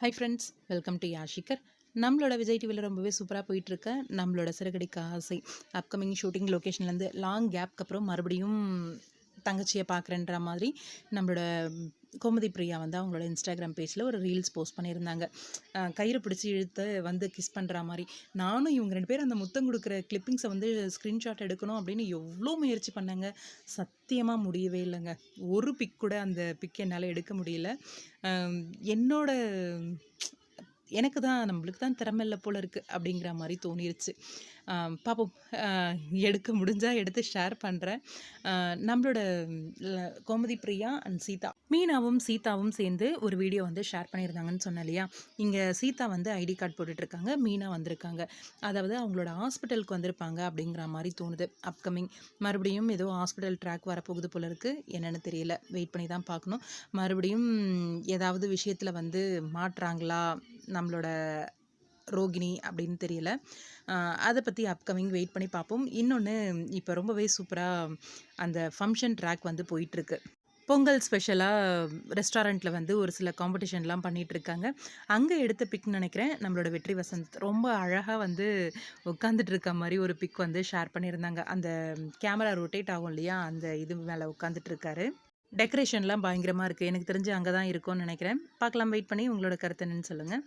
High friends welcome to யாஷிகர் நம்மளோட விஜய் டிவியில் ரொம்பவே சூப்பராக போயிட்டுருக்க நம்மளோட சிறகடிக்க ஆசை அப்கமிங் ஷூட்டிங் லொக்கேஷன்லேருந்து லாங் கேப்க்கு அப்புறம் மறுபடியும் தங்கச்சியை பார்க்குறேன்ற மாதிரி நம்மளோட கோமதி பிரியா வந்து அவங்களோட இன்ஸ்டாகிராம் பேஜில் ஒரு ரீல்ஸ் போஸ்ட் பண்ணியிருந்தாங்க. கயிறு பிடிச்சி இழுத்து வந்து கிஸ் பண்ணுற மாதிரி. நானும் இவங்க ரெண்டு பேரும் அந்த முத்தம் கொடுக்குற கிளிப்பிங்ஸை வந்து ஸ்க்ரீன்ஷாட் எடுக்கணும் அப்படின்னு எவ்வளோ முயற்சி பண்ணாங்க. சத்தியமாக முடியவே இல்லைங்க. ஒரு பிக் கூட அந்த பிக் என்னால் எடுக்க முடியல. என்னோட எனக்கு தான் நம்மளுக்கு தான் திறமை இல்லை போல இருக்குது அப்படிங்கிற மாதிரி தோணிருச்சு. ஆம், பார்ப்போம் எடுக்க முடிஞ்சால் எடுத்து ஷேர் பண்ணுறேன் நம்மளோட கோமதி பிரியா அண்ட் சீதா. மீனாவும் சீதாவும் சேர்ந்து ஒரு வீடியோ வந்து ஷேர் பண்ணியிருந்தாங்கன்னு சொன்னேன் இல்லையா? இங்கே சீதா வந்து ஐடி கார்டு போட்டுட்ருக்காங்க மீனா வந்திருக்காங்க. அதாவது அவங்களோட ஹாஸ்பிட்டலுக்கு வந்திருப்பாங்க அப்படிங்கிற மாதிரி தோணுது அப்கமிங் மறுபடியும் ஏதோ ஹாஸ்பிட்டல் ட்ராக் வரப்போகுது போல இருக்குது என்னென்னு தெரியல. வெயிட் பண்ணி தான் பார்க்கணும். மறுபடியும் ஏதாவது விஷயத்தில் வந்து மாட்டுறாங்களா நம்மளோட ரோகிணி அப்படின்னு தெரியல. அதை பற்றி அப்கமிங் வெயிட் பண்ணி பார்ப்போம் இன்னொன்று இப்போ ரொம்பவே சூப்பராக அந்த ஃபங்க்ஷன் ட்ராக் வந்து போயிட்டுருக்கு. பொங்கல் ஸ்பெஷலாக ரெஸ்டாரண்ட்டில் வந்து ஒரு சில காம்படிஷன்லாம் பண்ணிகிட்ருக்காங்க அங்கே எடுத்த பிக் நினைக்கிறேன். நம்மளோட வெற்றி வசந்த் ரொம்ப அழகாக வந்து உட்காந்துட்டு இருக்க மாதிரி ஒரு பிக் வந்து ஷேர் பண்ணியிருந்தாங்க. அந்த கேமரா ரொட்டேட் ஆகும் இல்லையா? அந்த இது மேலே உட்காந்துட்டு இருக்காரு டெக்கரேஷன்லாம் பயங்கரமாக இருக்குது எனக்கு தெரிஞ்சு அங்கே தான் இருக்கும்னு நினைக்கிறேன். பார்க்கலாம் வெயிட் பண்ணி உங்களோட கருத்து என்னன்னு சொல்லுங்கள்